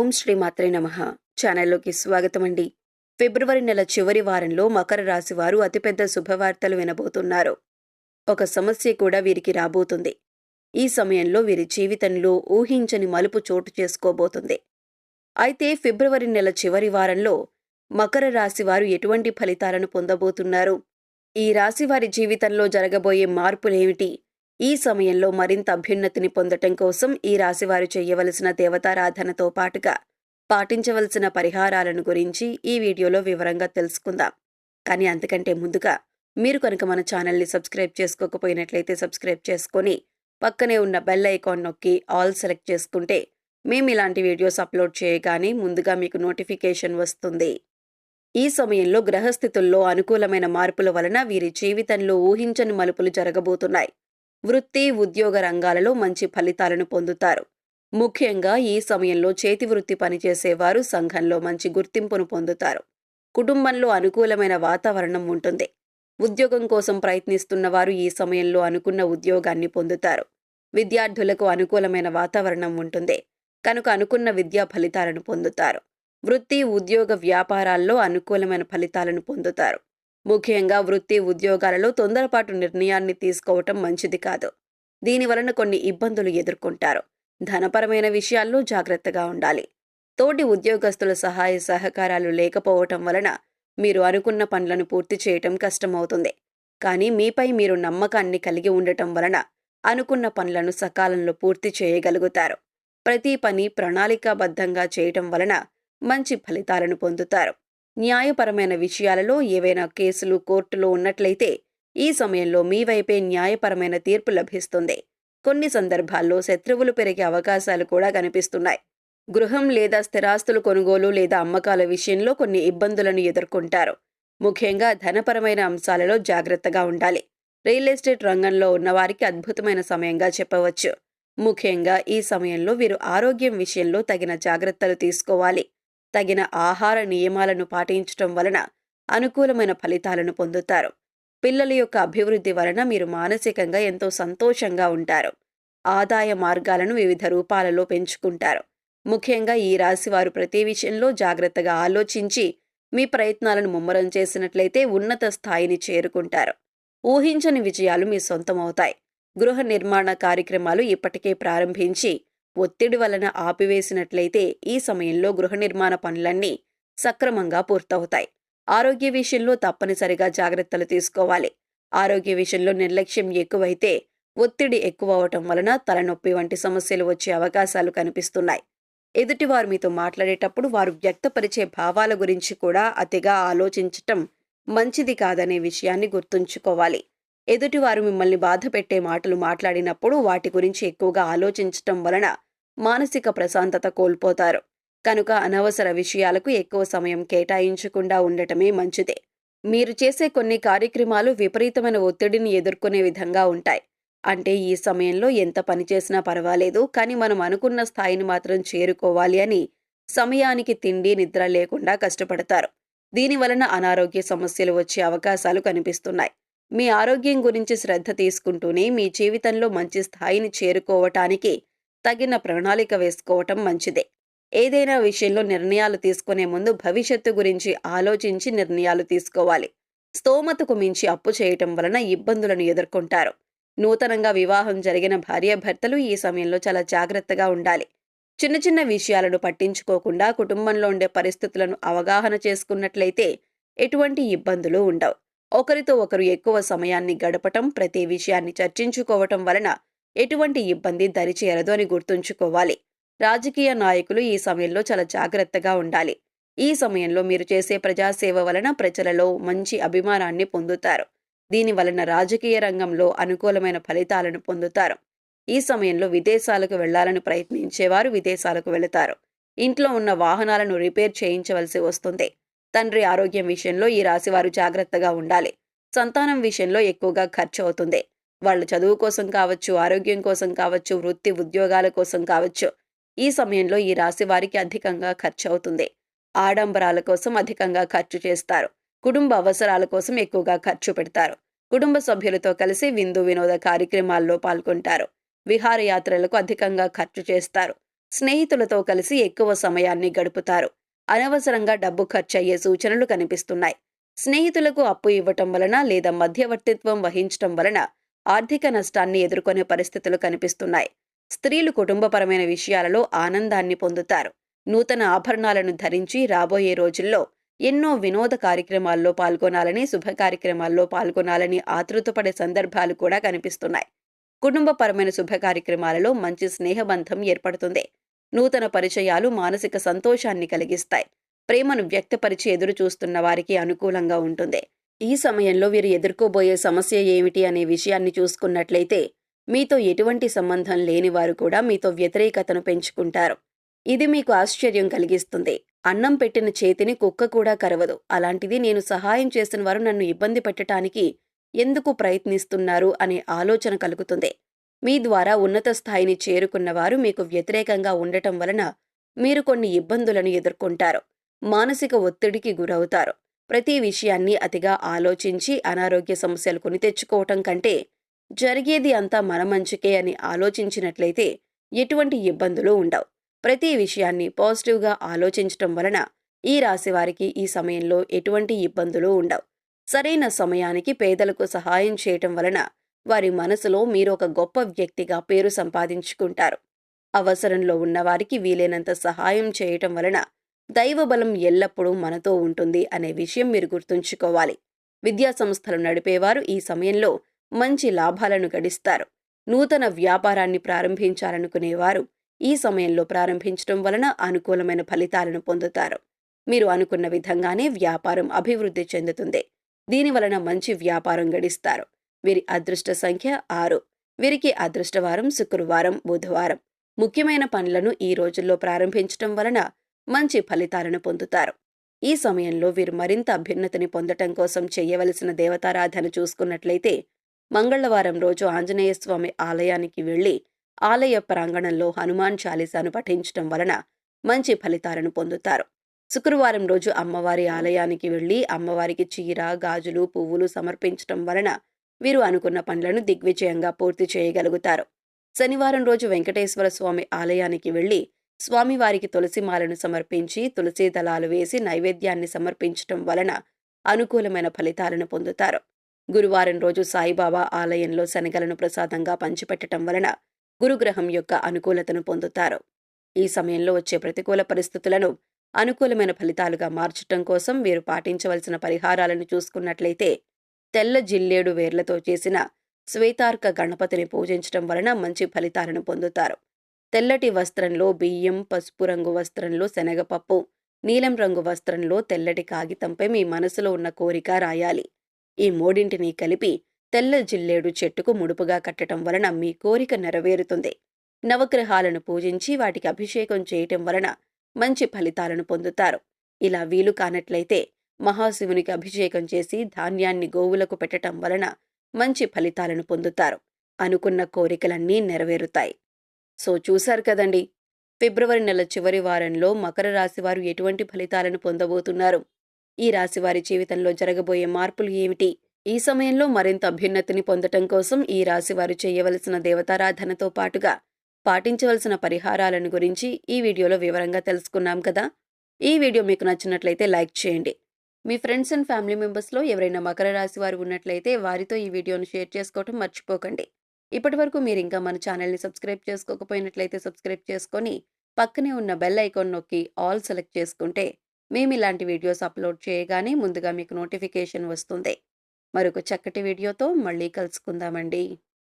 ఓం శ్రీ మాత్రే నమ. ఛానల్లోకి స్వాగతం అండి ఫిబ్రవరి నెల చివరి వారంలో మకర రాశి వారు అతిపెద్ద శుభవార్తలు వినబోతున్నారు. ఒక సమస్య కూడా వీరికి రాబోతుంది. ఈ సమయంలో వీరి జీవితంలో ఊహించని మలుపు చోటు చేసుకోబోతుంది. అయితే ఫిబ్రవరి నెల చివరి వారంలో మకర రాశి వారు ఎటువంటి ఫలితాలను పొందబోతున్నారు? ఈ రాశి వారి జీవితంలో జరగబోయే మార్పులేమిటి? ఈ సమయంలో మరింత అభ్యున్నతిని పొందటం కోసం ఈ రాశివారు చేయవలసిన దేవతారాధనతో పాటుగా పాటించవలసిన పరిహారాలను గురించి ఈ వీడియోలో వివరంగా తెలుసుకుందాం. కానీ అంతకంటే ముందుగా మీరు కనుక మన ఛానల్ని సబ్స్క్రైబ్ చేసుకోకపోయినట్లయితే సబ్స్క్రైబ్ చేసుకొని పక్కనే ఉన్న బెల్ ఐకాన్ నొక్కి ఆల్ సెలెక్ట్ చేసుకుంటే మేము ఇలాంటి వీడియోస్ అప్లోడ్ చేయగానే ముందుగా మీకు నోటిఫికేషన్ వస్తుంది. ఈ సమయంలో గ్రహస్థితుల్లో అనుకూలమైన మార్పుల వలన వీరి జీవితంలో ఊహించని మలుపులు జరగబోతున్నాయి. వృత్తి ఉద్యోగ రంగాలలో మంచి ఫలితాలను పొందుతారు. ముఖ్యంగా ఈ సమయంలో చేతి వృత్తి పనిచేసేవారు సంఘంలో మంచి గుర్తింపును పొందుతారు. కుటుంబంలో అనుకూలమైన వాతావరణం ఉంటుంది. ఉద్యోగం కోసం ప్రయత్నిస్తున్న వారు ఈ సమయంలో అనుకున్న ఉద్యోగాన్ని పొందుతారు. విద్యార్థులకు అనుకూలమైన వాతావరణం ఉంటుంది. కనుక అనుకున్న విద్యా ఫలితాలను పొందుతారు. వృత్తి ఉద్యోగ వ్యాపారాల్లో అనుకూలమైన ఫలితాలను పొందుతారు. ముఖ్యంగా వృత్తి ఉద్యోగాలలో తొందరపాటు నిర్ణయాన్ని తీసుకోవటం మంచిది కాదు. దీని వలన కొన్ని ఇబ్బందులు ఎదుర్కొంటారు. ధనపరమైన విషయాల్లో జాగ్రత్తగా ఉండాలి. తోటి ఉద్యోగస్తుల సహాయ సహకారాలు లేకపోవటం వలన మీరు అనుకున్న పనులను పూర్తి చేయటం కష్టమవుతుంది. కానీ మీపై మీరు నమ్మకాన్ని కలిగి ఉండటం వలన అనుకున్న పనులను సకాలంలో పూర్తి చేయగలుగుతారు. ప్రతి పని ప్రణాళికాబద్ధంగా చేయటం వలన మంచి ఫలితాలను పొందుతారు. న్యాయపరమైన విషయాలలో ఏవైనా కేసులు కోర్టులో ఉన్నట్లయితే ఈ సమయంలో మీ వైపే న్యాయపరమైన తీర్పు లభిస్తుంది. కొన్ని సందర్భాల్లో శత్రువులు పెరిగే అవకాశాలు కూడా కనిపిస్తున్నాయి. గృహం లేదా స్థిరాస్తులు కొనుగోలు లేదా అమ్మకాల విషయంలో కొన్ని ఇబ్బందులను ఎదుర్కొంటారు. ముఖ్యంగా ధనపరమైన అంశాలలో జాగ్రత్తగా ఉండాలి. రియల్ ఎస్టేట్ రంగంలో ఉన్నవారికి అద్భుతమైన సమయంగా చెప్పవచ్చు. ముఖ్యంగా ఈ సమయంలో వీరు ఆరోగ్యం విషయంలో తగిన జాగ్రత్తలు తీసుకోవాలి. తగిన ఆహార నియమాలను పాటించటం వలన అనుకూలమైన ఫలితాలను పొందుతారు. పిల్లల యొక్క అభివృద్ధి వలన మీరు మానసికంగా ఎంతో సంతోషంగా ఉంటారు. ఆదాయ మార్గాలను వివిధ రూపాలలో పెంచుకుంటారు. ముఖ్యంగా ఈ రాశి వారు ప్రతి విషయంలో జాగ్రత్తగా ఆలోచించి మీ ప్రయత్నాలను ముమ్మరం చేసినట్లయితే ఉన్నత స్థాయిని చేరుకుంటారు. ఊహించని విజయాలు మీ సొంతమవుతాయి. గృహ నిర్మాణ కార్యక్రమాలు ఇప్పటికే ప్రారంభించి ఒత్తిడి వలన ఆపివేసినట్లయితే ఈ సమయంలో గృహ నిర్మాణ పనులన్నీ సక్రమంగా పూర్తవుతాయి. ఆరోగ్య విషయంలో తప్పనిసరిగా జాగ్రత్తలు తీసుకోవాలి. ఆరోగ్య విషయంలో నిర్లక్ష్యం ఎక్కువైతే ఒత్తిడి ఎక్కువ అవటం వలన తలనొప్పి వంటి సమస్యలు వచ్చే అవకాశాలు కనిపిస్తున్నాయి. ఎదుటివారు మీతో మాట్లాడేటప్పుడు వారు వ్యక్తపరిచే భావాల గురించి కూడా అతిగా ఆలోచించటం మంచిది కాదనే విషయాన్ని గుర్తుంచుకోవాలి. ఎదుటివారు మిమ్మల్ని బాధ పెట్టే మాటలు మాట్లాడినప్పుడు వాటి గురించి ఎక్కువగా ఆలోచించటం వలన మానసిక ప్రశాంతత కోల్పోతారు. కనుక అనవసర విషయాలకు ఎక్కువ సమయం కేటాయించకుండా ఉండటమే మంచిదే. మీరు చేసే కొన్ని కార్యక్రమాలు విపరీతమైన ఒత్తిడిని ఎదుర్కొనే విధంగా ఉంటాయి. అంటే ఈ సమయంలో ఎంత పని చేసినా పర్వాలేదు కానీ మనం అనుకున్న స్థాయిని మాత్రం చేరుకోవాలి అని సమయానికి తిండి నిద్ర లేకుండా కష్టపడతారు. దీనివలన అనారోగ్య సమస్యలు వచ్చే అవకాశాలు కనిపిస్తున్నాయి. మీ ఆరోగ్యం గురించి శ్రద్ధ తీసుకుంటూనే మీ జీవితంలో మంచి స్థాయిని చేరుకోవటానికి తగిన ప్రణాళిక వేసుకోవటం మంచిదే. ఏదైనా విషయంలో నిర్ణయాలు తీసుకునే ముందు భవిష్యత్తు గురించి ఆలోచించి నిర్ణయాలు తీసుకోవాలి. స్తోమతకు మించి అప్పు చేయటం వలన ఇబ్బందులను ఎదుర్కొంటారు. నూతనంగా వివాహం జరిగిన భార్యాభర్తలు ఈ సమయంలో చాలా జాగ్రత్తగా ఉండాలి. చిన్న చిన్న విషయాలను పట్టించుకోకుండా కుటుంబంలో ఉండే పరిస్థితులను అవగాహన చేసుకున్నట్లయితే ఎటువంటి ఇబ్బందులు ఉండవు. ఒకరితో ఒకరు ఎక్కువ సమయాన్ని గడపటం ప్రతి విషయాన్ని చర్చించుకోవటం వలన ఎటువంటి ఇబ్బంది దరిచేరదు అని గుర్తుంచుకోవాలి. రాజకీయ నాయకులు ఈ సమయంలో చాలా జాగ్రత్తగా ఉండాలి. ఈ సమయంలో మీరు చేసే ప్రజాసేవ వలన ప్రజలలో మంచి అభిమానాన్ని పొందుతారు. దీని వలన రాజకీయ రంగంలో అనుకూలమైన ఫలితాలను పొందుతారు. ఈ సమయంలో విదేశాలకు వెళ్ళాలని ప్రయత్నించేవారు విదేశాలకు వెళతారు. ఇంట్లో ఉన్న వాహనాలను రిపేర్ చేయించవలసి వస్తుంది. తండ్రి ఆరోగ్యం విషయంలో ఈ రాశివారు జాగ్రత్తగా ఉండాలి. సంతానం విషయంలో ఎక్కువగా ఖర్చు అవుతుంది. వాళ్ళ చదువు కోసం కావచ్చు ఆరోగ్యం కోసం కావచ్చు వృత్తి ఉద్యోగాల కోసం కావచ్చు ఈ సమయంలో ఈ రాశి వారికి అధికంగా ఖర్చు అవుతుంది. ఆడంబరాల కోసం అధికంగా ఖర్చు చేస్తారు. కుటుంబ అవసరాల కోసం ఎక్కువగా ఖర్చు పెడతారు. కుటుంబ సభ్యులతో కలిసి విందు వినోద కార్యక్రమాల్లో పాల్గొంటారు. విహారయాత్రలకు అధికంగా ఖర్చు చేస్తారు. స్నేహితులతో కలిసి ఎక్కువ సమయాన్ని గడుపుతారు. అనవసరంగా డబ్బు ఖర్చయ్యే సూచనలు కనిపిస్తున్నాయి. స్నేహితులకు అప్పు ఇవ్వటం వలన లేదా మధ్యవర్తిత్వం వహించటం వలన ఆర్థిక నష్టాన్ని ఎదుర్కొనే పరిస్థితులు కనిపిస్తున్నాయి. స్త్రీలు కుటుంబపరమైన విషయాలలో ఆనందాన్ని పొందుతారు. నూతన ఆభరణాలను ధరించి రాబోయే రోజుల్లో ఎన్నో వినోద కార్యక్రమాల్లో పాల్గొనాలని శుభ కార్యక్రమాల్లో పాల్గొనాలని ఆతృతపడే సందర్భాలు కూడా కనిపిస్తున్నాయి. కుటుంబపరమైన శుభ కార్యక్రమాలలో మంచి స్నేహబంధం ఏర్పడుతుంది. నూతన పరిచయాలు మానసిక సంతోషాన్ని కలిగిస్తాయి. ప్రేమను వ్యక్తపరిచి ఎదురు చూస్తున్న వారికి అనుకూలంగా ఉంటుంది. ఈ సమయంలో వీరు ఎదుర్కోబోయే సమస్య ఏమిటి అనే విషయాన్ని చూసుకున్నట్లయితే మీతో ఎటువంటి సంబంధం లేని వారు కూడా మీతో వ్యతిరేకతను పెంచుకుంటారు. ఇది మీకు ఆశ్చర్యం కలిగిస్తుంది. అన్నం పెట్టిన చేతిని కుక్క కూడా కరవదు. అలాంటిది నేను సహాయం చేసిన వారు నన్ను ఇబ్బంది పెట్టడానికి ఎందుకు ప్రయత్నిస్తున్నారు అనే ఆలోచన కలుగుతుంది. మీ ద్వారా ఉన్నత స్థాయిని చేరుకున్నవారు మీకు వ్యతిరేకంగా ఉండటం వలన మీరు కొన్ని ఇబ్బందులను ఎదుర్కొంటారు మానసిక ఒత్తిడికి గురవుతారు. ప్రతి విషయాన్ని అతిగా ఆలోచించి అనారోగ్య సమస్యలు కొని తెచ్చుకోవటం కంటే జరిగేది అంతా మన మంచికే అని ఆలోచించినట్లయితే ఎటువంటి ఇబ్బందులు ఉండవు. ప్రతి విషయాన్ని పాజిటివ్గా ఆలోచించటం వలన ఈ రాశి వారికి ఈ సమయంలో ఎటువంటి ఇబ్బందులు ఉండవు. సరైన సమయానికి పేదలకు సహాయం చేయటం వలన వారి మనసులో మీరు ఒక గొప్ప వ్యక్తిగా పేరు సంపాదించుకుంటారు. అవసరంలో ఉన్నవారికి వీలైనంత సహాయం చేయటం వలన దైవబలం ఎల్లప్పుడూ మనతో ఉంటుంది అనే విషయం మీరు గుర్తుంచుకోవాలి. విద్యా సంస్థలు నడిపేవారు ఈ సమయంలో మంచి లాభాలను గడిస్తారు. నూతన వ్యాపారాన్ని ప్రారంభించాలనుకునేవారు ఈ సమయంలో ప్రారంభించడం వలన అనుకూలమైన ఫలితాలను పొందుతారు. మీరు అనుకున్న విధంగానే వ్యాపారం అభివృద్ధి చెందుతుంది. దీని వలన మంచి వ్యాపారం గడిస్తారు. వీరి అదృష్ట సంఖ్య ఆరు. వీరికి అదృష్టవారం శుక్రవారం బుధవారం. ముఖ్యమైన పనులను ఈ రోజుల్లో ప్రారంభించటం వలన మంచి ఫలితాలను పొందుతారు. ఈ సమయంలో వీరు మరింత అభ్యున్నతిని పొందటం కోసం చేయవలసిన దేవతారాధన చూసుకున్నట్లయితే మంగళవారం రోజు ఆంజనేయ స్వామి ఆలయానికి వెళ్ళి ఆలయ ప్రాంగణంలో హనుమాన్ చాలీసాను పఠించటం వలన మంచి ఫలితాలను పొందుతారు. శుక్రవారం రోజు అమ్మవారి ఆలయానికి వెళ్ళి అమ్మవారికి చీర గాజులు పువ్వులు సమర్పించటం వలన వీరు అనుకున్న పనులను దిగ్విజయంగా పూర్తి చేయగలుగుతారు. శనివారం రోజు వెంకటేశ్వర స్వామి ఆలయానికి వెళ్ళి స్వామివారికి తులసిమాలను సమర్పించి తులసి దళాలు వేసి నైవేద్యాన్ని సమర్పించటం వలన అనుకూలమైన ఫలితాలను పొందుతారు. గురువారం రోజు సాయిబాబా ఆలయంలో శనగలను ప్రసాదంగా పంచిపెట్టడం వలన గురుగ్రహం యొక్క అనుకూలతను పొందుతారు. ఈ సమయంలో వచ్చే ప్రతికూల పరిస్థితులను అనుకూలమైన ఫలితాలుగా మార్చటం కోసం వీరు పాటించవలసిన పరిహారాలను చూసుకున్నట్లయితే తెల్ల జిల్లేడు వేర్లతో చేసిన శ్వేతార్క గణపతిని పూజించటం వలన మంచి ఫలితాలను పొందుతారు. తెల్లటి వస్త్రంలో బియ్యం పసుపు రంగు వస్త్రంలో శనగపప్పు నీలం రంగు వస్త్రంలో తెల్లటి కాగితంపై మీ మనసులో ఉన్న కోరిక రాయాలి. ఈ మూడింటిని కలిపి తెల్ల జిల్లేడు చెట్టుకు ముడుపుగా కట్టడం వలన మీ కోరిక నెరవేరుతుంది. నవగ్రహాలను పూజించి వాటికి అభిషేకం చేయటం వలన మంచి ఫలితాలను పొందుతారు. ఇలా వీలు కానట్లయితే మహాశివునికి అభిషేకం చేసి ధాన్యాన్ని గోవులకు పెట్టటం వలన మంచి ఫలితాలను పొందుతారు. అనుకున్న కోరికలన్నీ నెరవేరుతాయి. సో చూశారు కదండి! ఫిబ్రవరి నెల చివరి వారంలో మకర రాశివారు ఎటువంటి ఫలితాలను పొందబోతున్నారు? ఈ రాశి వారి జీవితంలో జరగబోయే మార్పులు ఏమిటి? ఈ సమయంలో మరింత అభ్యున్నతిని పొందటం కోసం ఈ రాశి వారు చేయవలసిన దేవతారాధనతో పాటుగా పాటించవలసిన పరిహారాలను గురించి ఈ వీడియోలో వివరంగా తెలుసుకున్నాం కదా! ఈ వీడియో మీకు నచ్చినట్లయితే లైక్ చేయండి. మీ ఫ్రెండ్స్ అండ్ ఫ్యామిలీ మెంబర్స్లో ఎవరైనా మకర రాశి వారు ఉన్నట్లయితే వారితో ఈ వీడియోను షేర్ చేసుకోవటం మర్చిపోకండి. ఇప్పటి వరకు మీరు ఇంకా మన ఛానల్ని సబ్స్క్రైబ్ చేసుకోకపోయినట్లయితే సబ్స్క్రైబ్ చేసుకొని పక్కనే ఉన్న బెల్ ఐకాన్ నొక్కి ఆల్ సెలెక్ట్ చేసుకుంటే మేము ఇలాంటి వీడియోస్ అప్లోడ్ చేయగానే ముందుగా మీకు నోటిఫికేషన్ వస్తుంది. మరొక చక్కటి వీడియోతో మళ్ళీ కలుసుకుందామండి.